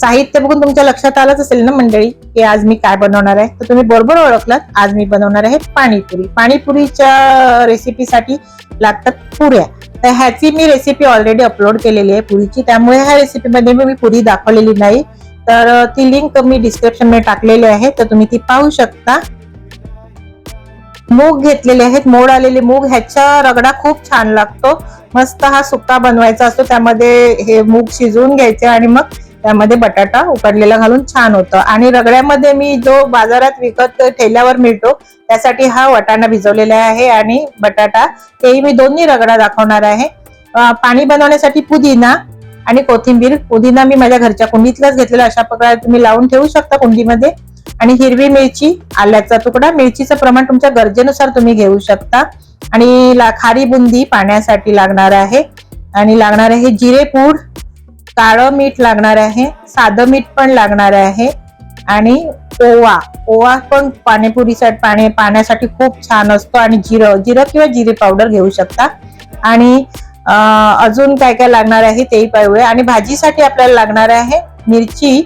साहित्य बघून तुमच्या लक्षात आलंच असेल ना मंडळी की आज मी काय बनवणार आहे? तर तुम्ही बरोबर ओळखलात आज मी बनवणार आहे पाणीपुरी. पाणीपुरीच्या रेसिपीसाठी लागतात पुऱ्या. तर ह्याची मी रेसिपी ऑलरेडी अपलोड केलेली आहे पुरीची. त्यामुळे ह्या रेसिपीमध्ये मी पुरी दाखवलेली नाही. तर ती लिंक मी डिस्क्रिप्शनमध्ये टाकलेली आहे. तर तुम्ही ती पाहू शकता. मूग घेतलेले आहेत मोड आलेले मूग. ह्याचा रगडा खूप छान लागतो. मस्त हा सुका बनवायचा असतो. त्यामध्ये हे मूग शिजवून घ्यायचे आणि मग त्यामध्ये बटाटा उकडलेला घालून छान होतं. आणि रगड्यामध्ये मी जो बाजारात विकत ठेल्यावर मिळतो त्यासाठी हा वटाणा भिजवलेला आहे आणि बटाटा तेही मी दोन्ही रगडा दाखवणार आहे. पाणी बनवण्यासाठी पुदिना आणि कोथिंबीर. पुदिना मी माझ्या घरच्या कुंडीतलाच घेतलेला अशा प्रकारे तुम्ही लावून ठेवू शकता कुंडीमध्ये. आणि हिरवी मिरची आल्याचा तुकडा. मिरचीचं प्रमाण तुमच्या गरजेनुसार तुम्ही घेऊ शकता. आणि खारी बुंदी पाण्यासाठी लागणार आहे. आणि लागणार आहे जिरे पूड काळं मीठ लागणार आहे साधं मीठ पण लागणार आहे आणि ओवा ओवा पण पाणीपुरीसाठी पाणी पाण्यासाठी खूप छान असतो आणि जिरं जिरं किंवा जिरे पावडर घेऊ शकता. आणि अजून काय काय लागणार आहे तेही पाहूया. आणि भाजीसाठी आपल्याला लागणार आहे मिरची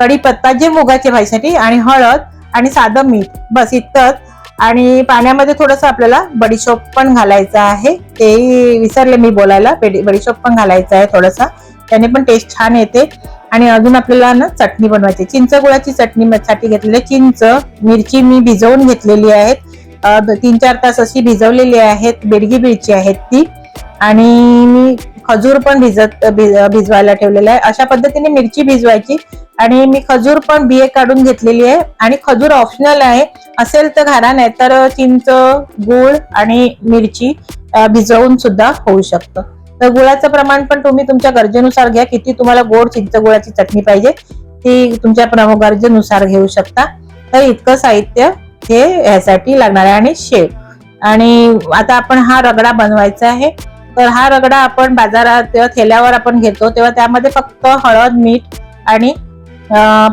कढीपत्ता जे मुगाच्या भाजीसाठी आणि हळद आणि साधं मीठ. बस इतकंच. आणि पाण्यामध्ये थोडंसं आपल्याला बडीशोप पण घालायचं आहे. तेही विसरले मी बोलायला. बडीशोप पण घालायचा आहे थोडासा. त्याने पण टेस्ट छान येते. आणि अजून आपल्याला ना चटणी बनवायची. चिंच गुळाची चटणी साठी घेतलेली आहे. चिंच मिरची मी भिजवून घेतलेली आहेत. तीन चार तास अशी भिजवलेली आहेत. बेडगी मिरची आहेत ती. आणि मी खजूर पण भिजत भिजवायला ठेवलेला आहे. अशा पद्धतीने मिरची भिजवायची. आणि मी खजूर पण बिये काढून घेतलेली आहे. आणि खजूर ऑप्शनल आहे. असेल तर घाला नाही तर चिंच गुळ आणि मिरची भिजवून सुद्धा होऊ शकतं. तर गुळाचं प्रमाण पण तुम्ही तुमच्या गरजेनुसार घ्या. किती तुम्हाला गोड चिंच गुळाची चटणी पाहिजे ती तुमच्या प्रमुख गरजेनुसार घेऊ शकता. तर इतकं साहित्य हे ह्यासाठी लागणार आहे. आणि शेव. आणि आता आपण हा रगडा बनवायचा आहे. तर हा रगडा आपण बाजारात तेव्हा थेल्यावर आपण घेतो तेव्हा त्यामध्ये फक्त हळद मीठ आणि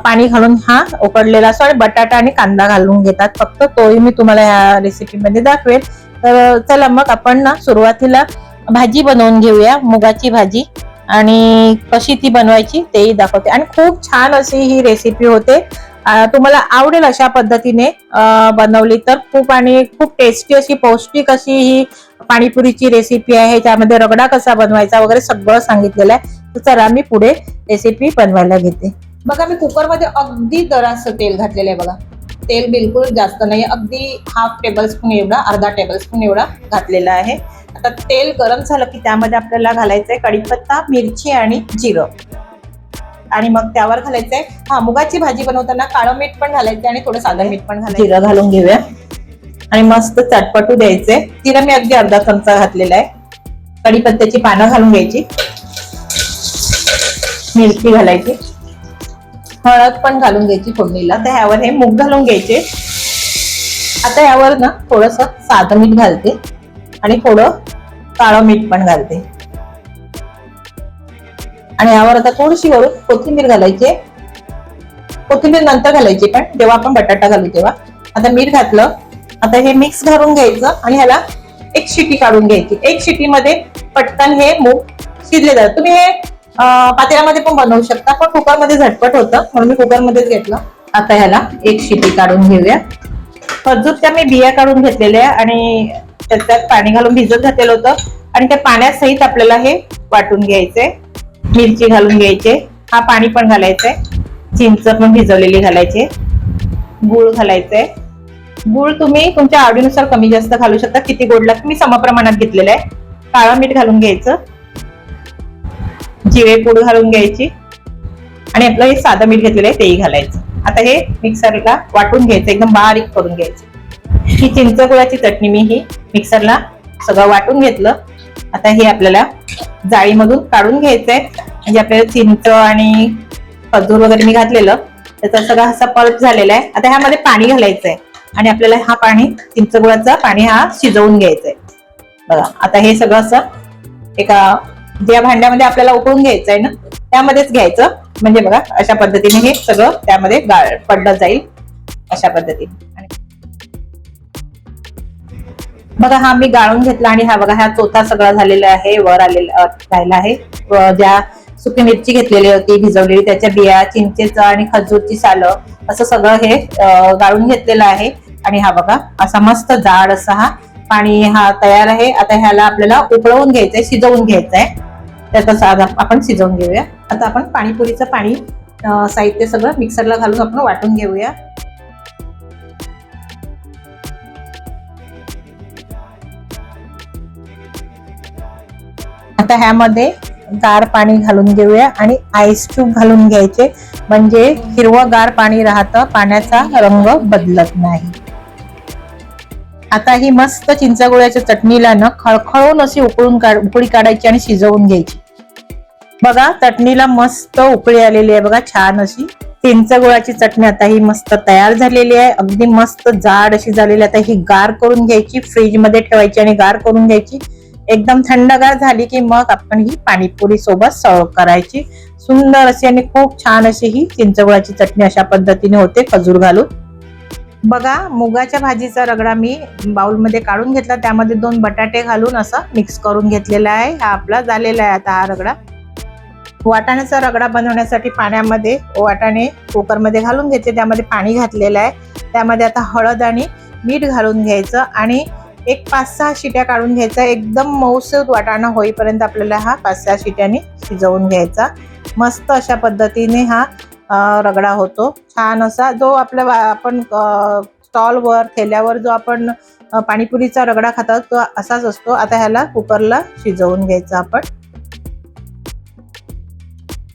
पाणी घालून हा उकडलेला असतो आणि बटाटा आणि कांदा घालून घेतात. फक्त तोही मी तुम्हाला या रेसिपीमध्ये दाखवेल तर चला मग आपण ना सुरुवातीला भाजी बनवून घेऊया मुगाची भाजी. आणि कशी ती बनवायची तेही दाखवते. आणि खूप छान अशी ही रेसिपी होते. तुम्हाला आवडेल अशा पद्धतीने बनवली तर. खूप आणि खूप टेस्टी अशी पौष्टिक अशी ही पाणीपुरीची रेसिपी आहे. त्यामध्ये रगडा कसा बनवायचा वगैरे सगळं सांगितलेलं आहे. तर चला मी पुढे रेसिपी बनवायला घेते. बघा मी कुकरमध्ये अगदी जरासं तेल घातलेलं आहे बघा. तेल बिलकुल जास्त नाही. अगदी हाफ टेबल स्पून एवढा अर्धा टेबल स्पून एवढा घातलेला आहे. आता तेल गरम झालं की त्यामध्ये आपल्याला घालायचंय कढीपत्ता मिरची आणि जिरं. आणि मग त्यावर घालायचंय हा मुगाची भाजी बनवताना काळं मीठ पण घालायचं आणि थोडं साधं मीठ पण घालायचं जिरं घालून घेऊया. आणि मस्त चटपटू द्यायचे जिरं मी अगदी अर्धा चमचा घातलेला आहे. कढीपत्त्याची पानं घालून घ्यायची. मिरची घालायची. हळद पण घालून घ्यायची फोडणीला. तर ह्यावर हे मूग घालून घ्यायचे. आता यावर ना थोडस साधं मीठ घालते आणि थोडं काळं मीठ पण घालते. आणि यावर आता थोडीशी वरून कोथिंबीर घालायची कोथिंबीर नंतर घालायची पण जेव्हा आपण बटाटा घालू तेव्हा. आता मीठ घातलं आता हे मिक्स घालून घ्यायचं आणि ह्याला एक शिटी काढून घ्यायची. एक शिटीमध्ये पटकन हे मूग शिजले जातात. तुम्ही हे पातेल्यामध्ये पण बनवू शकता. पण कुकरमध्ये झटपट होतं म्हणून मी कुकरमध्येच घेतलं. आता ह्याला एक शिटी काढून घेऊया. खजूरच्या मी बिया काढून घेतलेल्या आणि त्याच्यात पाणी घालून भिजत घातलेलं होतं. आणि त्या पाण्यात सहित आपल्याला हे वाटून घ्यायचंय. मिरची घालून घ्यायचे. हा पाणी पण घालायचंय. चिंच पण भिजवलेली घालायचे. गुळ घालायचंय. गुळ तुम्ही तुमच्या आवडीनुसार कमी जास्त घालू शकता. किती गोड लागतं मी समप्रमाणात घेतलेलं आहे. काळं मीठ घालून घ्यायचं. जिरे पूड घालून घ्यायची. आणि आपलं हे साधं मीठ घेतलेलं आहे तेही घालायचं. आता हे मिक्सरला वाटून घ्यायचं एकदम बारीक करून घ्यायचं. ही चिंच गुळाची चटणी मी ही मिक्सरला सगळं वाटून घेतलं. आता हे आपल्याला जाळीमधून काढून घ्यायचंय. म्हणजे आपल्याला चिंच आणि खजूर वगैरे मी घातलेलं. त्याचा सगळा असा पल्प झालेला आहे. आता ह्यामध्ये पाणी घालायचंय. आणि आपल्याला हा पाणी चिंचगुळाचा पाणी हा शिजवून घ्यायचंय. बघा आता हे सगळं असं एका ज्या भांड्यामध्ये आपल्याला उकळून घ्यायचं आहे ना त्यामध्येच घ्यायचं. म्हणजे बघा अशा पद्धतीने हे सगळं त्यामध्ये गाळ पडलं जाईल. अशा पद्धतीने. बघा हा मी गाळून घेतला आणि हा बघा हा चोथा सगळा झालेला आहे वर आलेला राहिला आहे. ज्या सुकी मिरची घेतलेली होती भिजवलेली त्याच्या बिया चिंचेचं आणि खजूरची सालं असं सगळं हे गाळून घेतलेलं आहे. आणि हा बघा असा मस्त जाड असा हा पाणी हा तयार आहे. आता ह्याला आपल्याला उकळवून घ्यायचंय शिजवून घ्यायचंय. त्याचा आज आपण शिजवून घेऊया. आता आपण पाणीपुरीचं पाणी साहित्य सगळं मिक्सरला घालून आपण वाटून घेऊया. आता ह्यामध्ये गार पाणी घालून घेऊया आणि आईस क्यूब घालून घ्यायचे. म्हणजे हिरवं गार पाणी राहतं पाण्याचा रंग बदलत नाही. आता ही मस्त चिंचगुळ्याच्या चटणीला ना खळखळून अशी उकळून काढ उकळी काढायची आणि शिजवून घ्यायची. बघा चटणीला मस्त उकळी आलेली आहे बघा छान अशी. चिंचगुळाची चटणी आता ही मस्त तयार झालेली आहे. अगदी मस्त जाड अशी झालेली आहे. आता ही गार करून घ्यायची फ्रीजमध्ये ठेवायची आणि गार करून घ्यायची. एकदम थंडगार झाली की मग आपण ही पाणीपुरी सोबत सर्व करायची. सुंदर अशी आणि खूप छान अशी ही चिंचगुळाची चटणी अशा पद्धतीने होते खजूर घालून. बघा मुगाच्या भाजीचा रगडा मी बाउलमध्ये काढून घेतला. त्यामध्ये दोन बटाटे घालून असं मिक्स करून घेतलेला आहे. हा आपला झालेला आहे आता हा रगडा. वाटाण्याचा रगडा बनवण्यासाठी पाण्यामध्ये वाटाणे कुकरमध्ये घालून घ्यायचे. त्यामध्ये पाणी घातलेलं आहे. त्यामध्ये आता हळद आणि मीठ घालून घ्यायचं आणि एक पाच सहा शिट्या काढून घ्यायचा. एकदम मऊसूद वाटाणा होईपर्यंत आपल्याला हा पाच सहा शिट्याने शिजवून घ्यायचा. मस्त अशा पद्धतीने हा रगडा होतो. छान असा जो आपल्या आपण स्टॉलवर ठेल्यावर जो आपण पाणीपुरीचा रगडा खातात तो असाच असतो. आता ह्याला कुकरला शिजवून घ्यायचा आपण.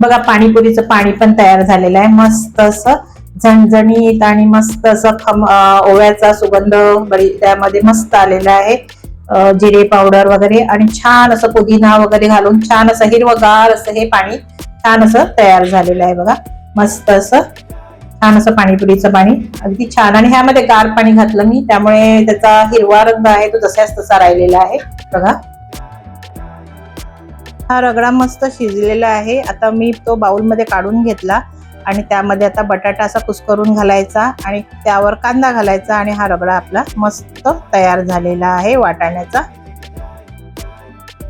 बघा पाणीपुरीचं पाणी पण तयार झालेलं आहे. मस्त असं झणझणीत आणि मस्त असं खम ओव्याचा सुगंध बरी त्यामध्ये मस्त आलेला आहे. जिरे पावडर वगैरे आणि छान असं पुदिना वगैरे घालून छान असं हिरवगार असं हे पाणी छान असं तयार झालेलं आहे बघा. मस्त असं. छान असं पाणीपुरीचं पाणी. अगदी छान. आणि ह्यामध्ये गार पाणी घातलं मी. त्यामुळे त्याचा हिरवा रंग आहे तो जसाच तसा राहिलेला आहे. बघा. हा रगडा मस्त शिजलेला आहे. आता मी तो बाउलमध्ये काढून घेतला आणि त्यामध्ये आता बटाटा असा कुसकरून घालायचा आणि त्यावर कांदा घालायचा आणि हा रगडा आपला मस्त तयार झालेला आहे वाटाण्याचा.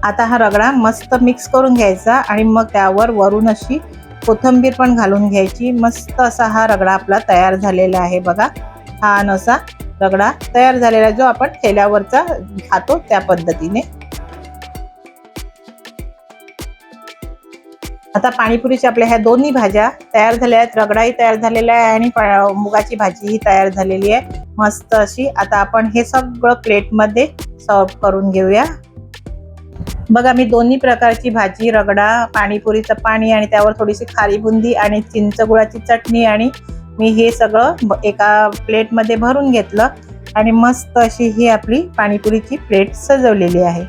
आता हा रगडा मस्त मिक्स करून घ्यायचा आणि मग त्यावर वरून अशी कोथंबीर पण घालून घ्यायची. मस्त असा हा रगडा आपला तयार झालेला आहे बघा. छान असा रगडा तयार झालेला आहे, जो आपण ठेल्यावरचा खातो त्या पद्धतीने. आता पाणीपुरीच्या आपल्या ह्या दोन्ही भाज्या तयार झाल्या आहेत. रगडाही तयार झालेला आहे आणि मुगाची भाजीही तयार झालेली आहे. मस्त अशी. आता आपण हे सगळं प्लेटमध्ये सर्व करून घेऊया. बघा मी दोन्ही प्रकारची भाजी रगडा पाणीपुरीचं पाणी आणि त्यावर थोडीशी खारी बुंदी आणि चिंचगुळाची चटणी आणि मी हे सगळं एका प्लेटमध्ये भरून घेतलं आणि मस्त अशी ही आपली पाणीपुरीची प्लेट सजवलेली आहे.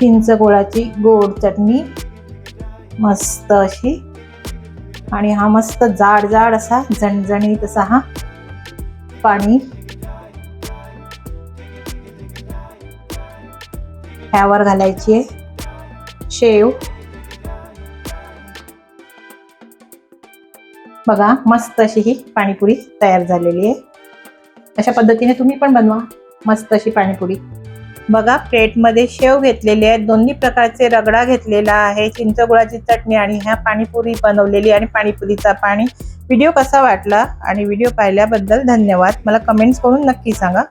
चिंचगुळाची गोड चटणी मस्त अशी. आणि हा मस्त जाड जाड असा झणझणीत असा हा पाणी ह्यावर घालायची आहे. शेव. बघा मस्त अशी ही पाणीपुरी तयार झालेली आहे. अशा पद्धतीने तुम्ही पण बनवा. मस्त अशी पाणीपुरी. बघा प्लेटमध्ये शेव घेतलेली आहे. दोन्ही प्रकारचे रगडा घेतलेला आहे. चिंचगुळाची चटणी आणि ह्या पाणीपुरी बनवलेली आणि पाणीपुरीचा पाणी. व्हिडिओ कसा वाटला आणि व्हिडिओ पाहिल्याबद्दल धन्यवाद. मला कमेंट्स करून नक्की सांगा.